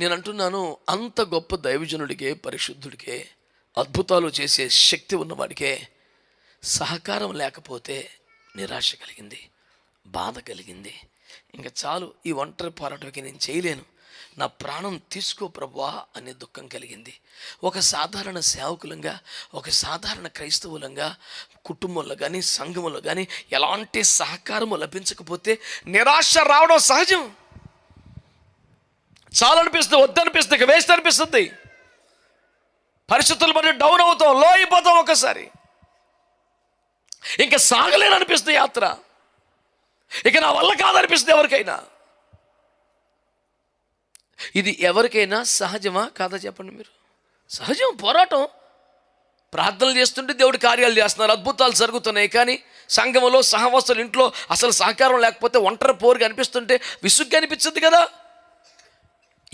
నేను అంటున్నాను అంత గొప్ప దైవజనుడికే పరిశుద్ధుడికే అద్భుతాలు చేసే శక్తి ఉన్నవాడికే సహకారం లేకపోతే నిరాశ కలిగింది బాధ కలిగింది. ఇంకా చాలు ఈ ఒంటరి పోరాటంకి నేను చేయలేను. నా ప్రాణం తీసుకో ప్రభువా అనే దుఃఖం కలిగింది. ఒక సాధారణ సేవకులంగా ఒక సాధారణ క్రైస్తవులంగా కుటుంబంలో కానీ సంఘంలో కానీ ఎలాంటి సహకారము లభించకపోతే నిరాశ రావడం సహజం. చాలనిపిస్తుంది వద్దనిపిస్తుంది ఇక వేస్ట్ అనిపిస్తుంది. పరిస్థితులు మరి డౌన్ అవుతాం లో అయిపోతాం ఒకసారి ఇంకా సాగలేననిపిస్తుంది యాత్ర. ఇక నా వల్ల కాదనిపిస్తుంది ఎవరికైనా. ఇది ఎవరికైనా సహజమా కాదా చెప్పండి మీరు? సహజం పోరాటం. ప్రార్థనలు చేస్తుంటే దేవుడి కార్యాలు చేస్తున్నారు అద్భుతాలు జరుగుతున్నాయి. కానీ సంఘములో సహవస్తులు ఇంట్లో అసలు సహకారం లేకపోతే ఒంటరి పోరుగా అనిపిస్తుంటే విసుగ్గా అనిపించదు కదా.